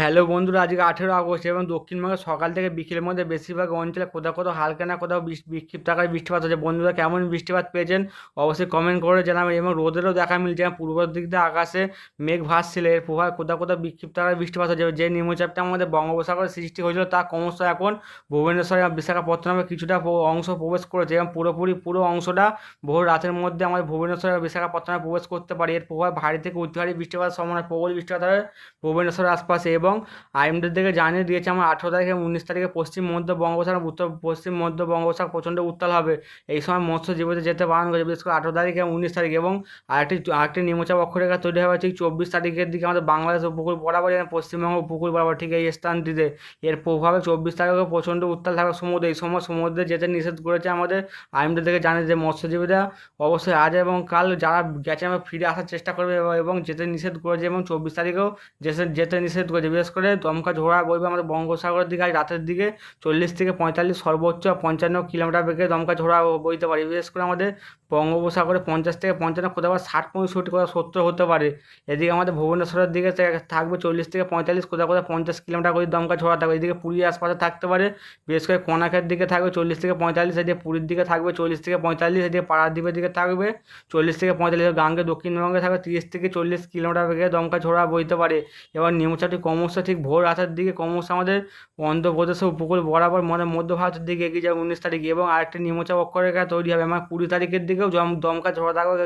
Hello বন্ধুরা, আজকে আঠেরো আগস্ট এবং দক্ষিণবঙ্গে সকাল থেকে বিকেলের মধ্যে বেশিরভাগ অঞ্চলে কোথাও কোথাও হালকা না কোথাও বিক্ষিপ্ত আকারে বৃষ্টিপাত হচ্ছে। বন্ধুরা, কেমন বৃষ্টিপাত পেয়েছেন অবশ্যই কমেন্ট করে জানাবেন এবং রোদেরও দেখা মিলছে। পূর্ব দিক দিয়ে আকাশে মেঘ ভাসছিল, এর প্রভাবে কোথাও কোথাও বিক্ষিপ্ত আকারে বৃষ্টিপাত হচ্ছে। যে নিম্নচাপটা আমাদের বঙ্গোপসাগরে সৃষ্টি হয়েছিল, তা ক্রমশ এখন ভুবনেশ্বর এবং বিশাখাপত্তনমে কিছুটা অংশ প্রবেশ করেছে এবং পুরোপুরি পুরো অংশটা বহু রাতের মধ্যে আমাদের ভুবনেশ্বর এবং বিশাখাপত্তনমে প্রবেশ করতে পারে। এর প্রভাবে ভারী থেকে অতি ভারী বৃষ্টিপাত সম্ভাবনা, প্রবল বৃষ্টিপাত হবে ভুবনেশ্বরের আশপাশে এবং আইএমডি থেকে জানিয়ে দিয়েছে আমার আঠেরো তারিখে উনিশ তারিখে পশ্চিম মধ্য বঙ্গোপসাগর উত্তর পশ্চিম মধ্য বঙ্গোপসাগর প্রচণ্ড উত্তাল হবে। এই সময় মৎস্যজীবীদের যেতে বারণ করেছে, বিশেষ করে আঠেরো তারিখে উনিশ তারিখ এবং আরেকটি আরেকটি নিম্নচাপ অক্ষরেখা তৈরি হবে ঠিক চব্বিশ তারিখের দিকে আমাদের বাংলাদেশ উপকূল বরাবর এবং পশ্চিমবঙ্গ উপকূল বরাবর ঠিক এই স্থানটিতে। এর প্রভাবে চব্বিশ তারিখে প্রচণ্ড উত্তাল থাকবে সমুদ্র, এই সময় সমুদ্রে যেতে নিষেধ করেছে আমাদের আইএমডি থেকে জানে যে মৎস্যজীবীরা অবশ্যই আজ এবং কাল যারা গেছে, আমরা ফিরে আসার চেষ্টা করবে এবং- এবং যেতে নিষেধ করেছে এবং চব্বিশ তারিখেও যেতে নিষেধ করেছে। বিশেষ করে দমকা ঝোড়া বইবে আমাদের বঙ্গোপসাগরের দিকে, আজ রাতের দিকে চল্লিশ থেকে পঁয়তাল্লিশ সর্বোচ্চ পঞ্চান্ন কিলোমিটার বেগে দমকা ঝোড়া বইতে পারে। বিশেষ করে আমাদের বঙ্গোপসাগরে পঞ্চাশ থেকে পঞ্চান্ন কোথাও ষাট পঁয়ষট্টি কোথাও সত্তর হতে পারে। এদিকে আমাদের ভুবনেশ্বরের দিকে থাকবে চল্লিশ থেকে পঁয়তাল্লিশ কোথাও কোথাও পঞ্চাশ কিলোমিটার করে দমকা ঝোড়া থাকবে। এদিকে পুরীর আশপাশে থাকতে পারে। বিশেষ করে কোনাকের দিকে থাকবে চল্লিশ থেকে পঁয়তাল্লিশ, এদিকে পুরীর দিকে থাকবে চল্লিশ থেকে পঁয়তাল্লিশ, এদিকে পাড়াদ্বীপের দিকে থাকবে চল্লিশ থেকে পঁয়তাল্লিশ গাঙ্গে দক্ষিণবঙ্গে থাকবে তিরিশ থেকে চল্লিশ কিলোমিটার বেগে দমকা ঝোড়া বইতে পারে। এবার নিম্নচাপটি ক্রমশ ঠিক ভোর রাতের দিকে ক্রমশ আমাদের অন্ধ্রপ্রদেশের উপকূল বরাবর মানে মধ্য ভারতের দিকে এগিয়ে যাবে উনিশ তারিখে এবং আরেকটি নিম্নচাপ অক্ষরেখা তৈরি হবে। আমার কুড়ি তারিখের দিকেও জম দমকা ঝড় থাকবে।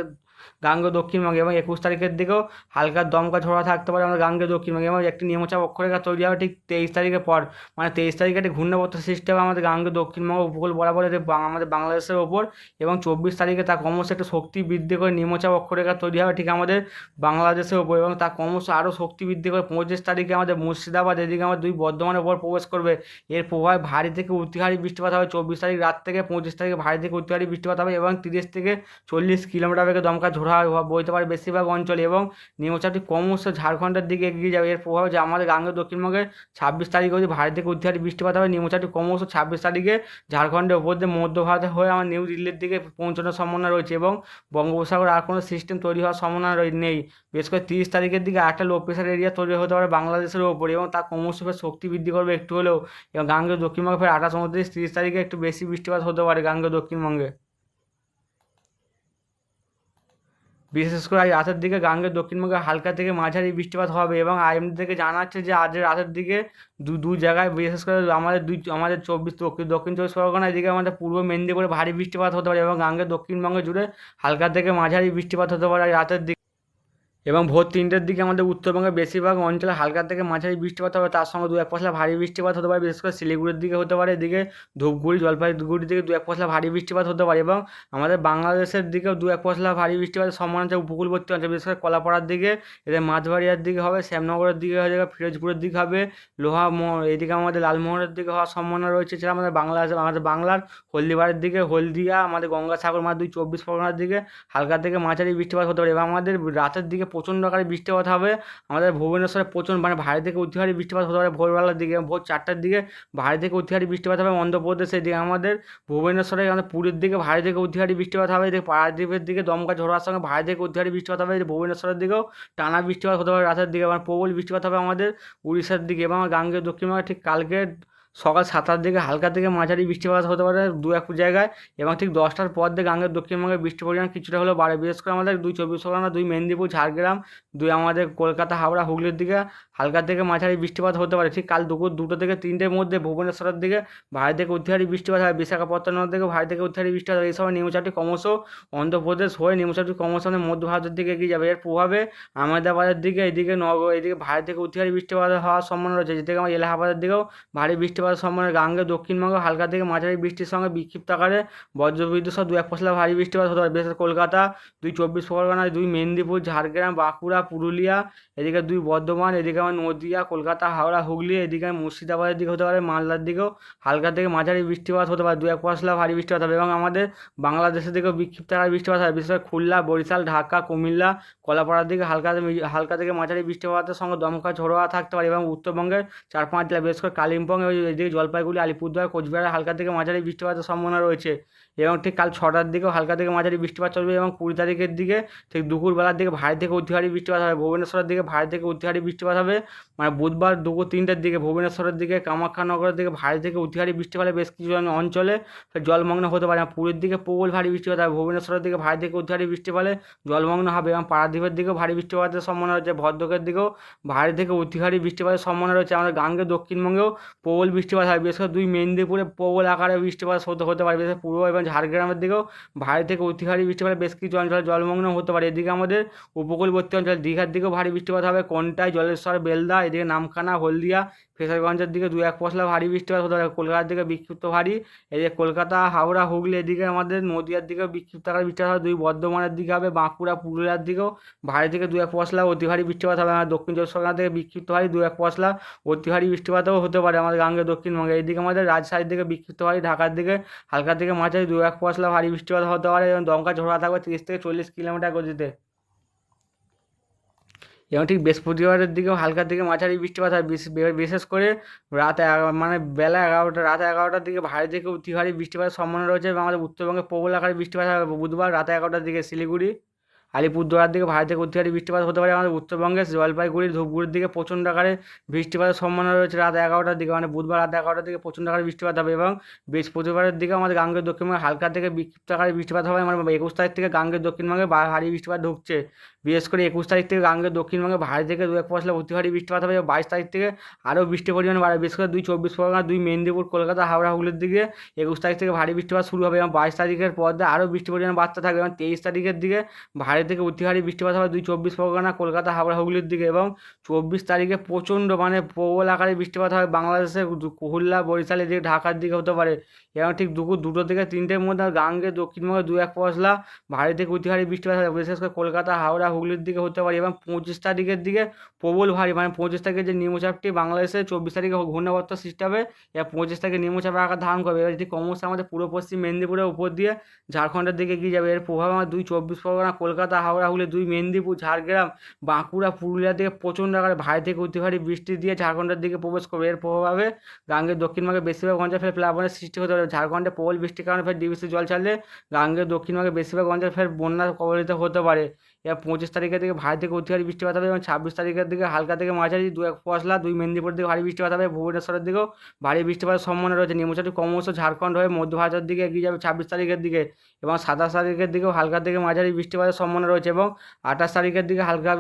গাঙ্গে দক্ষিণবঙ্গে এবং একুশ তারিখের দিকেও হালকা দমকা ঝোড়া থাকতে পারে। আমাদের গাঙ্গে দক্ষিণবঙ্গে এবং একটি নিম্নচাপ অক্ষরেখা তৈরি হবে ঠিক তেইশ তারিখের পর। মানে তেইশ তারিখে একটি ঘূর্ণাবর্ত সৃষ্টি হবে আমাদের গাঙ্গে দক্ষিণবঙ্গ উপকূল বরাবর এতে আমাদের বাংলাদেশের ওপর এবং চব্বিশ তারিখে তা ক্রমশ একটু শক্তি বৃদ্ধি করে নিম্নচাপ অক্ষরেখা তৈরি হবে ঠিক আমাদের বাংলাদেশের ওপর এবং তা ক্রমশ আরও শক্তি বৃদ্ধি করে পঁচিশ তারিখে আমাদের মুর্শিদাবাদ এদিকে আমাদের দুই বর্ধমানের ওপর প্রবেশ করবে। এর প্রভাবে ভারী থেকে অতি ভারী বৃষ্টিপাত হবে। চব্বিশ তারিখ রাত থেকে পঁচিশ তারিখে ভারী থেকে অতি ভারী বৃষ্টিপাত হবে এবং তিরিশ থেকে চল্লিশ কিলোমিটার বেগে দমকা ঝোড়া বইতে পারে বেশিরভাগ অঞ্চলে এবং নিম্নচাপটি ক্রমশ ঝাড়খণ্ডের দিকে এগিয়ে যাবে। এর প্রভাবে যে আমাদের গাঙ্গে দক্ষিণবঙ্গে ছাব্বিশ তারিখ অবধি ভারী থেকে অতি বৃষ্টিপাত হবে। নিম্নচাপটি ক্রমশ ছাব্বিশ তারিখে ঝাড়খণ্ডের উপর দিয়ে মধ্য ভারতে হয়ে আমার নিউ দিল্লির দিকে পৌঁছানোর সম্ভাবনা রয়েছে এবং বঙ্গোপসাগরে আর কোনো সিস্টেম তৈরি হওয়ার সম্ভাবনা নেই। বিশেষ করে তিরিশ তারিখের দিকে একটা লো প্রেশার এরিয়া তৈরি হতে পারে বাংলাদেশের ওপর এবং তা ক্রমশ ফের শক্তি বৃদ্ধি করবে একটু হলেও। এবং গাঙ্গে দক্ষিণবঙ্গে ফের আঠাশ, উনত্রিশ, তিরিশ তারিখে একটু বেশি বৃষ্টিপাত হতে পারে গাঙ্গে দক্ষিণবঙ্গে। বিশেষ করে আজ রাতের দিকে গাঙ্গের দক্ষিণবঙ্গে হালকা থেকে মাঝারি বৃষ্টিপাত হবে এবং আইএমডি থেকে জানাচ্ছে যে আজ রাতের দিকে দু দু জায়গায় বিশেষ করে আমাদের দুই, আমাদের চব্বিশ, দক্ষিণ দক্ষিণ চব্বিশ পরগনা এদিকে আমাদের পূর্ব মেদিনীপুরে ভারী বৃষ্টিপাত হতে পারে এবং গাঙ্গের দক্ষিণবঙ্গে জুড়ে হালকা থেকে মাঝারি বৃষ্টিপাত হতে পারে রাতের দিকে। এবং ভোর তিনটের দিকে আমাদের উত্তরবঙ্গের বেশিরভাগ অঞ্চলে হালকা থেকে মাঝারি বৃষ্টিপাত হবে, তার সঙ্গে দু এক পশলা ভারী বৃষ্টিপাত হতে পারে, বিশেষ করে শিলিগুড়ির দিকে হতে পারে, এদিকে ধূপগুড়ি, জলপাইগুড়ির দিকে দু এক পশলা ভারী বৃষ্টিপাত হতে পারে এবং আমাদের বাংলাদেশের দিকেও দু এক পশলা ভারী বৃষ্টিপাতের সম্ভাবনা আছে, উপকূলবর্তী অঞ্চল, বিশেষ করে কলাপাড়ার দিকে এদের মাঝবাড়িয়ার দিকে হবে, শ্যামনগরের দিকে হয়ে যাবে, ফিরোজপুরের দিকে হবে, লোহা এদিকে আমাদের লালমোহনের দিকে হওয়ার সম্ভাবনা রয়েছে, এছাড়া আমাদের বাংলাদেশ, আমাদের বাংলার হলদিবাড়ির দিকে, হলদিয়া, আমাদের গঙ্গাসাগর মাঠ দুই চব্বিশ পরগনার দিকে হালকা থেকে মাঝারি বৃষ্টিপাত হতে পারে এবং আমাদের রাতের দিকে প্রচণ্ড আকারে বৃষ্টিপাত হবে। আমাদের ভুবনেশ্বরে প্রচণ্ড মানে ভারী থেকে অতি ভারী বৃষ্টিপাত হতে পারে ভোরবেলার দিকে, ভোর চারটার দিকে। ভারী থেকে অতি ভারী বৃষ্টিপাত হবে অন্ধ্রপ্রদেশের দিকে আমাদের। ভুবনেশ্বরে আমাদের পুরীর দিকে ভারী থেকে অতি ভারী বৃষ্টিপাত হবে, এদিকে পারাদ্বীপের দিকে দমকা ঝোড়ার সঙ্গে ভারী থেকে অতি ভারী বৃষ্টিপাত হবে ভুবনেশ্বরের দিকেও টানা বৃষ্টিপাত হতে পারে রাতের দিকে। মানে প্রবল বৃষ্টিপাত হবে আমাদের উড়িষ্যার দিকে এবং গাঙ্গেয় দক্ষিণবঙ্গে ঠিক কালকে সকাল সাতটার দিকে হালকা থেকে মাঝারি বৃষ্টিপাত হতে পারে দু এক জায়গায় এবং ঠিক দশটার পর থেকে গাঙ্গের দক্ষিণবঙ্গে বৃষ্টির পরিমাণ কিছুটা হলেও বাড়ে। বিশেষ করে আমাদের দুই চব্বিশ পরগনা, দুই মেদিনীপুর, ঝাড়গ্রাম, দুই আমাদের কলকাতা, হাওড়া, হুগলির দিকে হালকা থেকে মাঝারি বৃষ্টিপাত হতে পারে। ঠিক কাল দুপুর দুটো থেকে তিনটের মধ্যে ভুবনেশ্বরের দিকে ভারী থেকে অতিহারী বৃষ্টিপাত হয়। বিশাখাপত্তনম থেকে ভারী থেকে অতিহারী বৃষ্টিপাত হয়। এই সময় নিম্নচাপটি ক্রমশ অন্ধ্রপ্রদেশ হয়ে নিম্নচাপটি ক্রমশ মধ্য ভারতের দিকে এগিয়ে যাবে। এর প্রভাবে আহমেদাবাদের দিকে, এদিকে নগর, এদিকে ভারী থেকে অতিহারী বৃষ্টিপাত হওয়ার সম্ভাবনা রয়েছে। যেদিকে আমার এলাহাবাদের দিকেও ভারী বৃষ্টিপাতের সম্ভাবনা গাঙ্গে দক্ষিণবঙ্গে হালকা থেকে মাঝারি বৃষ্টির সঙ্গে বিক্ষিপ্ত আকারে বজ্রবিদ্যুৎ সহ দু এক পশলা ভারী বৃষ্টিপাত হতে পারে বিশেষ কলকাতা, দুই চব্বিশ পরগনা, দুই মেদিনীপুর, ঝাড়গ্রাম, বাঁকুড়া, পুরুলিয়া, এদিকে দুই বর্ধমান, এদিকে আমার নদিয়া, কলকাতা, হাওড়া, হুগলি, এদিকে মুর্শিদাবাদের দিকে হতে পারে, মালদার দিকেও হালকা থেকে মাঝারি বৃষ্টিপাত হতে পারে দু এক পশলা ভারী বৃষ্টিপাত হবে এবং আমাদের বাংলাদেশের দিকেও বিক্ষিপ্ত আকারে বৃষ্টিপাত হয় বিশেষ করে খুলনা, বরিশাল, ঢাকা, কুমিল্লা, কলাপাড়ার দিকে হালকা হালকা থেকে মাঝারি বৃষ্টিপাতের সঙ্গে দমকা ঝোড়োয়া থাকতে পারে। এবং উত্তরবঙ্গের চার পাঁচ জেলা বিশেষ করে কালিম্পং এদিকে জলপাইগুড়ি, আলিপুরদুয়ার, কোচবিহারে, হালকা থেকে মাঝারি বৃষ্টিপাতের সম্ভাবনা রয়েছে এবং ঠিক কাল ছটার দিকেও হালকা থেকে মাঝারি বৃষ্টিপাত চলবে এবং কুড়ি তারিখের দিকে ঠিক দুপুরবেলার দিকে ভারী থেকে অতি ভারী বৃষ্টিপাত হবে, ভুবনেশ্বরের দিকে ভারী থেকে অতি ভারী বৃষ্টিপাত হবে মানে বুধবার দুপুর তিনটের দিকে ভুবনেশ্বরের দিকে, কামাখ্যানগরের দিকে ভারী থেকে অতি ভারী বৃষ্টিপাত বেশ কিছু অঞ্চলে জলমগ্ন হতে পারে পুরীর দিকে প্রবল ভারী বৃষ্টিপাত হবে, ভুবনেশ্বরের দিকে ভারী থেকে অতি ভারী বৃষ্টি পেলে জলমগ্ন হবে এবং পারাদ্বীপের দিকেও ভারী বৃষ্টিপাতের সম্ভাবনা রয়েছে, ভদ্রকের দিকেও ভারী থেকে অতি ভারী বৃষ্টিপাতের সম্ভাবনা রয়েছে, আমাদের গাঙ্গে দক্ষিণবঙ্গেও প্রবল বৃষ্টিপাত হয়, বিশেষ করে দুই মেদিনীপুরে প্রবল আকারে বৃষ্টিপাত হতে পারে, বিশেষ পূর্ব এবং ঝাড়গ্রামের দিকেও। ভারী থেকে অতি ভারী বৃষ্টিপাত, বেশ কিছু অঞ্চলে জলমগ্ন হতে পারে। এদিকে আমাদের উপকূলবর্তী অঞ্চলে দীঘার দিকেও ভারী বৃষ্টিপাত হবে। কোনটায় জলেশ্বর, বেলদা, এদিকে নামখানা, হলদিয়া ফেসারগঞ্জের দিকে দু এক পশলা ভারী বৃষ্টিপাত হতে পারে। কলকাতার দিকে বিক্ষিপ্ত ভারী, এদিকে কলকাতা, হাওড়া হুগলি এদিকে আমাদের নদীয়ার দিকেও বিক্ষিপ্ত আকারে বৃষ্টিপাত হবে। দুই বর্ধমানের দিকে হবে, বাঁকুড়া, পুরুলিয়ার দিকেও ভারী থেকে দু এক পশলা অতি ভারী বৃষ্টিপাত হবে। আমাদের দক্ষিণ চব্বিশ পরগনা থেকে বিক্ষিপ্ত ভারী, দু এক পশলা অতি ভারী বৃষ্টিপাতও হতে পারে আমাদের গাঙ্গে দক্ষিণবঙ্গে। এইদিকে আমাদের রাজশাহীর দিকে বিক্ষিপ্ত ভারী, ঢাকার দিকে হালকা থেকে মাঝারি দু এক পশলা ভারী বৃষ্টিপাত হতে পারে এবং দমকা ঝোড়া থাকবে তিরিশ থেকে চল্লিশ কিলোমিটার গতিতে। এবং ঠিক বৃহস্পতিবারের দিকেও হালকার দিকে মাঝারি বৃষ্টিপাত হয়। বিশেষ করে রাত মানে বেলা এগারোটা রাত এগারোটার দিকে ভারী থেকে অতি ভারী বৃষ্টিপাতের সম্ভাবনা রয়েছে এবং আমাদের উত্তরবঙ্গে প্রবল আকারে বৃষ্টিপাত হবে। বুধবার রাত এগারোটার দিকে শিলিগুড়ি আলিপুরদুয়ার দিকে ভারী থেকে অতি ভারী বৃষ্টিপাত হতে পারে। আমাদের উত্তরবঙ্গের জলপাইগুড়ি, ধূপগুড়ির দিকে প্রচণ্ড আকারে বৃষ্টিপাতের সম্ভাবনা রয়েছে। রাত এগারোটার দিকে মানে বুধবার রাত এগারোটার দিকে প্রচণ্ড আকারে বৃষ্টিপাত হবে এবং বৃহস্পতিবারের দিকে আমাদের গাঙ্গের দক্ষিণবঙ্গে হালকা থেকে বিক্ষিপ্ত আকারে বৃষ্টিপাত হবে। মানে একুশ তারিখ থেকে গাঙ্গের দক্ষিণবঙ্গে ভারী বৃষ্টিপাত ঢুকছে। বিশেষ করে একুশ তারিখ থেকে গাঙ্গের দক্ষিণবঙ্গে ভারী থেকে দু এক পশলা অতি ভারী বৃষ্টিপাত হবে বাইশ তারিখ থেকে আরও বৃষ্টির পরিমাণ বাড়বে। বিশেষ করে দুই চব্বিশ পরগনা, দুই মেদিনীপুর, কলকাতা, হাওড়া, হুগলির দিকে একুশ তারিখ থেকে ভারী বৃষ্টিপাত শুরু হবে এবং বাইশ তারিখের পর দিয়ে আরও বৃষ্টির পরিমাণ বাড়তে থাকবে এবং তেইশ তারিখের দিকে ভারী থেকে অতি ভারী বৃষ্টিপাত হবে দুই চব্বিশ পরগনা, কলকাতা, হাওড়া, হুগলির দিকে এবং চব্বিশ তারিখে প্রচণ্ড মানে প্রবল আকারে বৃষ্টিপাত হবে বাংলাদেশের খুলনা বরিশাল, এদিকে ঢাকার দিকে হতে পারে। এবং ঠিক দুপুর দুটো থেকে তিনটের মধ্যে গাঙ্গে, দক্ষিণবঙ্গে দু এক পশলা ভারী থেকে অতি ভারী বৃষ্টিপাত হবে বিশেষ করে কলকাতা, হাওড়া, হুগলির দিকে হতে পারে এবং পঁচিশ তারিখের দিকে প্রবল ভারী মানে পঁচিশ তারিখে যে নিম্নচাপটি বাংলাদেশে চব্বিশ তারিখে ঘূর্ণাবর্ত সৃষ্টি হবে এবার পঁচিশ তারিখে নিম্নচাপের আকার ধারণ করবে। এবার এটি ক্রমশ আমাদের পূর্ব পশ্চিম মেদিনীপুরের উপর দিয়ে ঝাড়খণ্ডের দিকে এগিয়ে যাবে, এর প্রভাব আমার দুই চব্বিশ পরগনা, কলকাতা হাওড়া হুগলি, দুই মেদিনীপুর, ঝাড়গ্রাম, বাঁকুড়া, পুরুলিয়া থেকে প্রচণ্ড আকারে ভারী থেকে অতি ভারী বৃষ্টি দিয়ে ঝাড়খণ্ডের দিকে প্রবেশ করবে। এর প্রভাবে গাঙ্গের দক্ষিণভাগে বেশিরভাগ অঞ্চল ফের প্লাবনের সৃষ্টি হতে পারে। ঝাড়খণ্ডে প্রবল বৃষ্টির কারণে ফের ডিবিসি জল ছাড়লে গাঙ্গের দক্ষিণভাগে বেশিরভাগ অঞ্চল ফের বন্যা কবলিত হতে পারে। এবার পঁচিশ তারিখের দিকে ভারী থেকে অতি ভারী বৃষ্টিপাত হবে এবং ছাব্বিশ তারিখের দিকে হালকা থেকে মাঝারি দু এক পশলা, দুই মেদিনীপুর দিকে ভারী বৃষ্টিপাত হবে। ভুবনেশ্বরের দিকেও ভারী বৃষ্টিপাতের সম্ভাবনা রয়েছে। নিম্নচাপটি ক্রমশ ঝাড়খণ্ড হয়ে মধ্য ভারতের দিকে এগিয়ে যাবে ছাব্বিশ তারিখের দিকে এবং সাতাশ তারিখের দিকেও হালকা থেকে মাঝারি বৃষ্টিপাতের সম্ভাবনা রয়েছে এবং আঠাশ তারিখের দিকে হালকা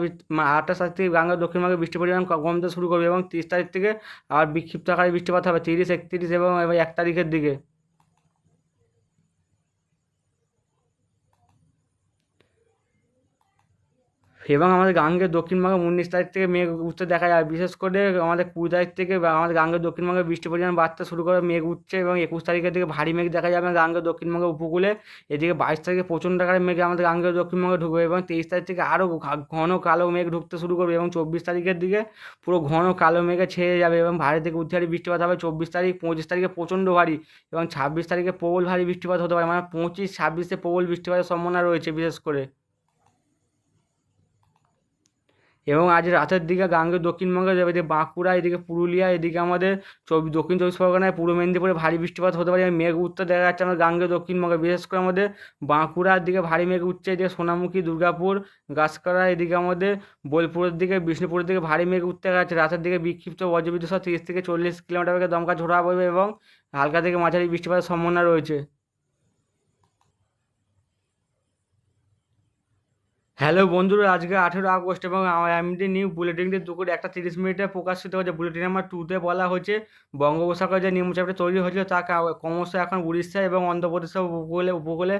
আঠাশ তারিখ থেকে গাঙ্গা দক্ষিণবঙ্গে বৃষ্টির পরিমাণ কমতে শুরু করবে এবং তিরিশ তারিখ থেকে আবার বিক্ষিপ্ত আকারে বৃষ্টিপাত হবে। তিরিশ, একত্রিশ এবং এক তারিখের দিকে। এবং আমাদের গাঙ্গের দক্ষিণবঙ্গে উনিশ তারিখ থেকে মেঘ উঠতে দেখা যায়। বিশেষ করে আমাদের কুড়ি তারিখ থেকে আমাদের গাঙ্গের দক্ষিণবঙ্গে বৃষ্টির পরিমাণ বাড়তে শুরু করে মেঘ উঠছে এবং একুশ তারিখের দিকে ভারী মেঘ দেখা যাবে গাঙ্গের দক্ষিণবঙ্গে উপকূলে। এদিকে বাইশ তারিখে প্রচণ্ড আকারে মেঘ আমাদের গাঙ্গের দক্ষিণবঙ্গে ঢুকবে এবং তেইশ তারিখ থেকে আরও ঘন কালো মেঘ ঢুকতে শুরু করবে এবং চব্বিশ তারিখের দিকে পুরো ঘন কালো মেঘে ছেয়ে যাবে এবং ভারী থেকে উত্তারি বৃষ্টিপাত হবে। চব্বিশ তারিখ, পঁচিশ তারিখে প্রচণ্ড ভারী এবং ছাব্বিশ তারিখে প্রবল ভারী বৃষ্টিপাত হতে পারে। মানে পঁচিশ, ছাব্বিশে প্রবল বৃষ্টিপাতের সম্ভাবনা রয়েছে বিশেষ করে। এবং আজ রাতের দিকে গাঙ্গে দক্ষিণবঙ্গে এদিকে বাঁকুড়া, এদিকে পুরুলিয়া, এদিকে আমাদের চব্বিশ দক্ষিণ চব্বিশ পরগনায় পূর্ব মেদিনীপুরে ভারী বৃষ্টিপাত হতে পারে মেঘ উঠতে দেখা যাচ্ছে আমাদের গাঙ্গে দক্ষিণবঙ্গে, বিশেষ করে আমাদের বাঁকুড়ার দিকে ভারী মেঘ উঠছে, এদিকে সোনামুখী, দুর্গাপুর গাছকাড়া এদিকে আমাদের বোলপুরের দিকে, বিষ্ণুপুরের দিকে ভারী মেঘ উঠতে দেখা যাচ্ছে, রাতের দিকে বিক্ষিপ্ত বজ্রবিদ্যুৎ সহ তিরিশ থেকে চল্লিশ কিলোমিটার বেগে দমকা ঝোড়া পড়বে এবং হালকা থেকে মাঝারি বৃষ্টিপাতের সম্ভাবনা রয়েছে। হ্যালো বন্ধুরা, আজকে আঠেরো আগস্ট এবং এমডি নিউ বুলেটিনটি দুপুর একটা তিরিশ মিনিটে প্রকাশিত হয়েছে। বুলেটিন নাম্বার টুতে বলা হয়েছে, বঙ্গোপসাগরে যে নিম্নচাপটি তৈরি হয়েছিল তা ক্রমশ এখন উড়িষ্যা এবং অন্ধ্রপ্রদেশের উপকূলে উপকূলে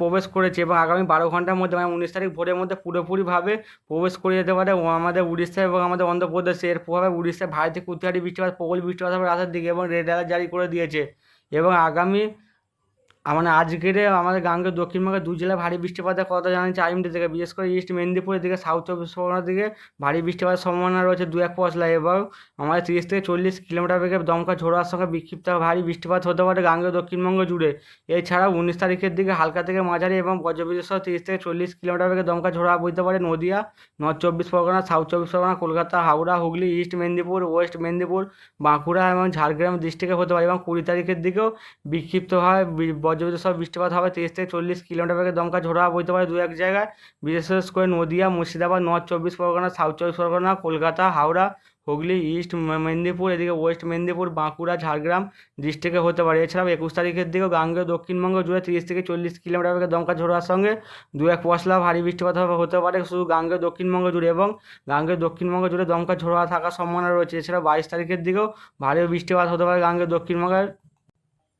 প্রবেশ করেছে এবং আগামী বারো ঘণ্টার মধ্যে মানে উনিশ তারিখ ভোরের মধ্যে পুরোপুরিভাবে প্রবেশ করে যেতে পারে। আমাদের উড়িষ্যা এবং আমাদের অন্ধ্রপ্রদেশে, এর প্রভাবে উড়িষ্যায় ভারী থেকে উত্তারি বৃষ্টিপাত, প্রবল বৃষ্টিপাত হবে রাতের দিকে এবং রেড অ্যালার্ট জারি করে দিয়েছে। এবং আগামী মানে আজকের আমাদের গাঙ্গেয় দক্ষিণবঙ্গের দু জেলায় ভারী বৃষ্টিপাতের কথা জানিয়েছে আইএমডি থেকে বিশেষ করে ইস্ট মেদিনীপুরের দিকে, সাউথ চব্বিশ পরগনার দিকে ভারী বৃষ্টিপাতের সম্ভাবনা রয়েছে দু এক পশলা। এবং আমাদের তিরিশ থেকে চল্লিশ কিলোমিটার বেগে দমকা ঝোড়ার সঙ্গে বিক্ষিপ্ত ভারী বৃষ্টিপাত হতে পারে গাঙ্গেয় দক্ষিণবঙ্গ জুড়ে। এছাড়াও উনিশ তারিখের দিকে হালকা থেকে মাঝারি এবং বজ্রবিদ্যুৎ সহ তিরিশ থেকে চল্লিশ কিলোমিটার বেগে দমকা ঝোড়া বইতে পারে নদিয়া, নর্থ চব্বিশ পরগনা, সাউথ চব্বিশ পরগনা, কলকাতা, হাওড়া, হুগলি, ইস্ট মেদিনীপুর, ওয়েস্ট মেদিনীপুর, বাঁকুড়া এবং ঝাড়গ্রাম ডিস্ট্রিক্টে হতে পারে এবং কুড়ি তারিখের দিকেও বিক্ষিপ্তভাবে বজ্রবিদ্যুৎ সহ বৃষ্টিপাত হবে তিরিশ থেকে চল্লিশ কিলোমিটার বেগে দমকা ঝোড়া বইতে পারে দু এক জায়গায়। বিশেষ করে নদিয়া, মুর্শিদাবাদ, নর্থ চব্বিশ পরগনা, সাউথ চব্বিশ পরগনা, কলকাতা, হাওড়া, হুগলি, ইস্ট মেদিনীপুর, এদিকে ওয়েস্ট মেদিনীপুর, বাঁকুড়া, ঝাড়গ্রাম ডিস্ট্রিক্টে হতে পারে। এছাড়াও একুশ তারিখের দিকেও গাঙ্গেয়, দক্ষিণবঙ্গ জুড়ে তিরিশ থেকে চল্লিশ কিলোমিটার বেগে দমকা ঝোড়ার সঙ্গে দু এক পশলা ভারী বৃষ্টিপাত হতে পারে শুধু গাঙ্গেয়, দক্ষিণবঙ্গ জুড়ে এবং গাঙ্গেয়, দক্ষিণবঙ্গ জুড়ে দমকা ঝোড়া থাকার সম্ভাবনা রয়েছে। এছাড়াও বাইশ তারিখের দিকেও ভারী বৃষ্টিপাত হতে পারে গাঙ্গেয়, দক্ষিণবঙ্গের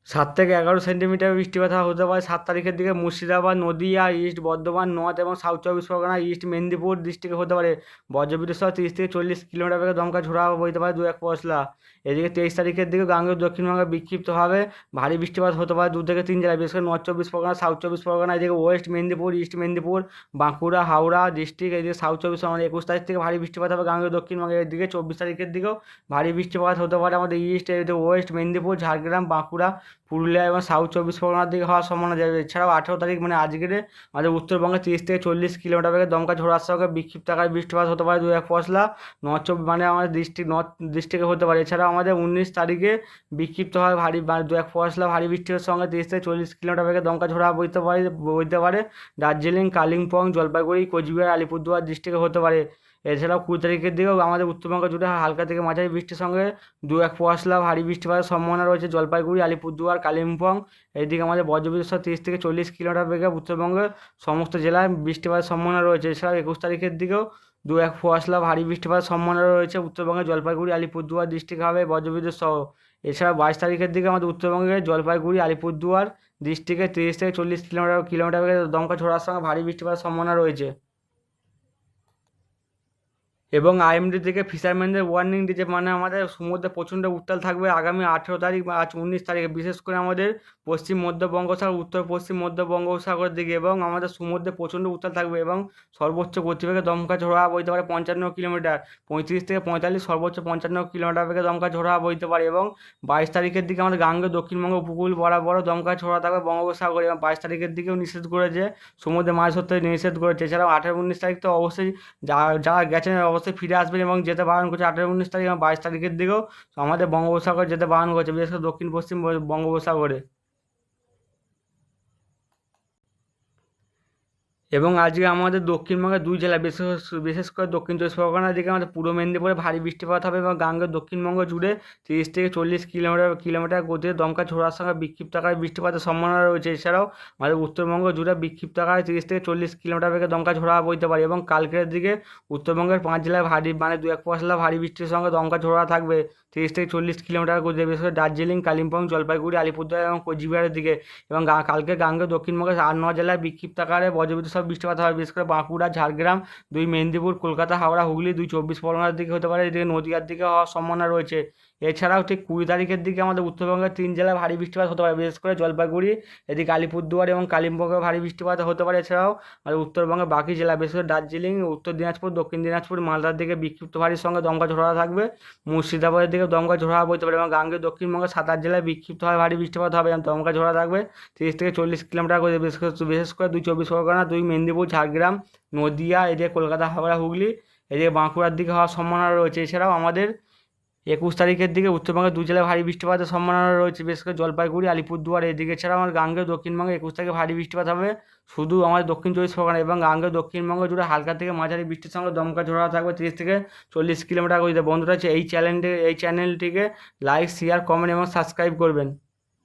সাত থেকে এগারো সেন্টিমিটার বৃষ্টিপাত হতে পারে। সাত তারিখের দিকে মুর্শিদাবাদ, নদীয়া, ইস্ট, বর্ধমান, নর্থ এবং সাউথ চব্বিশ পরগনা, ইস্ট, মেদিনীপুর ডিস্ট্রিক্টে হতে পারে। বজ্রবিদ্যুৎ সহ তিরিশ থেকে চল্লিশ কিলোমিটার বেগে দমকা ঝোড়া বইতে পারে দু এক পশলা। এদিকে তেইশ তারিখের দিকে গাঙ্গেয় দক্ষিণবঙ্গে বিক্ষিপ্তভাবে ভারী বৃষ্টিপাত হতে পারে দু থেকে তিন জেলায়, বিশেষ করে নর্থ চব্বিশ পরগনা, সাউথ চব্বিশ পরগনা, এদিকে west Medinipur, east Medinipur, Bankura, Howrah district, এদিকে সাউথ চব্বিশ পরগনা, একুশ তারিখ থেকে ভারী বৃষ্টিপাত হবে গাঙ্গেয় দক্ষিণবঙ্গে এদিকে চব্বিশ তারিখের দিকেও ভারী বৃষ্টিপাত হতে পারে আমাদের ইস্ট, এদিকে ওয়েস্ট, মেদিনীপুর, ঝাড়গ্রাম, বাঁকুড়া পুরুলিয়া এবং সাউথ চব্বিশ পরগনার দিকে হওয়ার সম্ভাবনা যাবে এছাড়াও আঠেরো তারিখ মানে আজকের আমাদের উত্তরবঙ্গে তিরিশ থেকে চল্লিশ কিলোমিটার বেগে দমকা ঝোড়ার সঙ্গে বিক্ষিপ্ত আকারে বৃষ্টিপাত হতে পারে দু এক পশলা। নর্থ চব্বিশ মানে আমাদের ডিস্ট্রিক্ট নর্থ ডিস্ট্রিক্টে হতে পারে। এছাড়াও আমাদের উনিশ তারিখে বিক্ষিপ্ত হয় ভারী দু এক পশলা ভারী বৃষ্টির সঙ্গে তিরিশ থেকে চল্লিশ কিলোমিটার বেগে দমকা ঝোড়া বইতে পারে বইতে পারে। দার্জিলিং, কালিম্পং, জলপাইগুড়ি, কোচবিহার, আলিপুরদুয়ার ডিস্ট্রিক্টে হতে পারে। এছাড়াও কুড়ি তারিখের দিকেও আমাদের উত্তরবঙ্গ জুড়ে হালকা থেকে মাঝারি বৃষ্টির সঙ্গে দু এক পশলা ভারী বৃষ্টিপাতের সম্ভাবনা রয়েছে জলপাইগুড়ি, আলিপুরদুয়ার, কালিম্পং। এইদিকে আমাদের বজ্রবিদ্যুৎ তিরিশ থেকে চল্লিশ কিলোমিটার বেগে উত্তরবঙ্গের সমস্ত জেলায় বৃষ্টিপাতের সম্ভাবনা রয়েছে। এছাড়াও একুশ তারিখের দিকেও দু এক পশলা ভারী বৃষ্টিপাতের সম্ভাবনা রয়েছে উত্তরবঙ্গে জলপাইগুড়ি, আলিপুরদুয়ার ডিস্ট্রিক্ট হবে বজ্রবিদ্যুৎ সহ এছাড়া বাইশ তারিখের দিকে আমাদের উত্তরবঙ্গে জলপাইগুড়ি, আলিপুরদুয়ার ডিস্ট্রিক্টে তিরিশ থেকে চল্লিশ কিলোমিটার কিলোমিটার বেগে দমকা ছোড়ার সঙ্গে ভারী বৃষ্টিপাতের সম্ভাবনা রয়েছে। এবং আইএমডি থেকে ফিশারম্যানদের ওয়ার্নিং দিয়েছে মানে আমাদের সমুদ্রে প্রচণ্ড উত্তাল থাকবে আগামী আঠেরো তারিখ বা আজ উনিশ তারিখে, বিশেষ করে আমাদের পশ্চিম মধ্য বঙ্গোপসাগর উত্তর পশ্চিম মধ্য বঙ্গোপসাগরের দিকে এবং আমাদের সমুদ্রে প্রচণ্ড উত্তাল থাকবে এবং সর্বোচ্চ গতিবেগে দমকা ঝোড়া বইতে পারে পঞ্চান্ন কিলোমিটার। পঁয়ত্রিশ থেকে পঁয়তাল্লিশ সর্বোচ্চ পঞ্চান্ন কিলোমিটার বেগে দমকা ঝোড়া বইতে পারে এবং বাইশ তারিখের দিকে আমাদের গাঙ্গে দক্ষিণবঙ্গ উপকূল বরাবর দমকা ঝোড়া থাকবে বঙ্গোপসাগরে এবং বাইশ তারিখের দিকেও নিষেধ করেছে, সমুদ্রে মাছ ধরতে নিষেধ করেছে। এছাড়াও আঠেরো উনিশ তারিখ তো অবশ্যই যা, যারা গেছেন অবশ্যই ফিরে আসবেন এবং যেতে বারণ করছে আঠেরো উনিশ তারিখ এবং বাইশ তারিখের দিকেও। আমাদের বঙ্গোপসাগর যেতে বারণ করছে, বিশেষ করে দক্ষিণ পশ্চিম বঙ্গোপসাগরে। এবং আজকে আমাদের দক্ষিণবঙ্গের দুই জেলা, বিশেষ বিশেষ করে দক্ষিণ চব্বিশ পরগনার দিকে আমাদের পূর্ব মেদিনীপুরে ভারী বৃষ্টিপাত হবে এবং গাঙ্গের দক্ষিণবঙ্গ জুড়ে তিরিশ থেকে চল্লিশ কিলোমিটার কিলোমিটার গতিতে দমকা ছোড়ার সঙ্গে বিক্ষিপ্ত আকারে বৃষ্টিপাতের সম্ভাবনা রয়েছে। এছাড়াও আমাদের উত্তরবঙ্গ জুড়ে বিক্ষিপ্ত আকারে তিরিশ থেকে চল্লিশ কিলোমিটার বেগে দমকা ঝোড়া বইতে পারে এবং কালকের দিকে উত্তরবঙ্গের পাঁচ জেলায় ভারী মানে দু এক পশলা ভারী বৃষ্টির সঙ্গে দমকা ঝোড়া থাকবে তিরিশ থেকে চল্লিশ কিলোমিটার গতিতে, বিশেষ করে দার্জিলিং, কালিম্পং, জলপাইগুড়ি, আলিপুরদুয়ার এবং কোচবিহারের দিকে। এবং কালকে গাঙ্গে দক্ষিণবঙ্গের আট, ন জেলায় বিক্ষিপ্ত আকারে বজ্রবিদ্যুৎ সব বৃষ্টিপাত হবে বিশেষ করে বাঁকুড়া, ঝাড়গ্রাম, দুই মেদিনীপুর, কলকাতা, হাওড়া, হুগলি, দুই চব্বিশ পরগনার দিকে হতে পারে, এদিকে নদীয়ার দিকে হওয়ার সম্ভাবনা রয়েছে। এছাড়াও ঠিক কুড়ি তারিখের দিকে আমাদের উত্তরবঙ্গের তিন জেলায় ভারী বৃষ্টিপাত হতে পারে, বিশেষ করে জলপাইগুড়ি, এদিকে আলিপুরদুয়ার এবং কালিম্পংয়ে ভারী বৃষ্টিপাত হতে পারে। এছাড়াও আমাদের উত্তরবঙ্গের বাকি জেলা, বিশেষ করে দার্জিলিং, উত্তর দিনাজপুর, দক্ষিণ দিনাজপুর, মালদার দিকে বিক্ষিপ্ত ভারীর সঙ্গে দমকা ঝোড়া থাকবে। মুর্শিদাবাদের দিকে দমকা ঝোড়া বইতে পারে এবং গাঙ্গে দক্ষিণবঙ্গের সাত আট জেলায় বিক্ষিপ্ত হয় ভারী বৃষ্টিপাত হবে এবং দমকা ঝোড়া থাকবে। তিরিশ থেকে চল্লিশ কিলোমিটার করে বিশেষ করে বিশেষ করে দুই চব্বিশ পরগনা, দুই মেদিনীপুর, ঝাড়গ্রাম, নদিয়া, এদিকে কলকাতা, হাওড়া, হুগলি, এদিকে বাঁকুড়ার দিকে হওয়ার সম্ভাবনা রয়েছে। এছাড়াও আমাদের একুশ তারিখের দিকে উত্তরবঙ্গের দু জেলায় ভারী বৃষ্টিপাতের সম্ভাবনা রয়েছে, বিশেষ করে জলপাইগুড়ি, আলিপুরদুয়ার, এদিকে ছাড়া আমার গাঙ্গে দক্ষিণবঙ্গে একুশ তারিখে ভারী বৃষ্টিপাত হবে। শুধু আমাদের দক্ষিণ চব্বিশ পরগনা এবং গাঙ্গে দক্ষিণবঙ্গ জুড়ে হালকা থেকে মাঝারি বৃষ্টির সঙ্গে দমকা ঝোড়া থাকবে তিরিশ থেকে চল্লিশ কিলোমিটার গতিতে। বন্ধুরা, এই চ্যানেলটি এই চ্যানেলটিকে লাইক শেয়ার কমেন্ট এবং সাবস্ক্রাইব করবেন।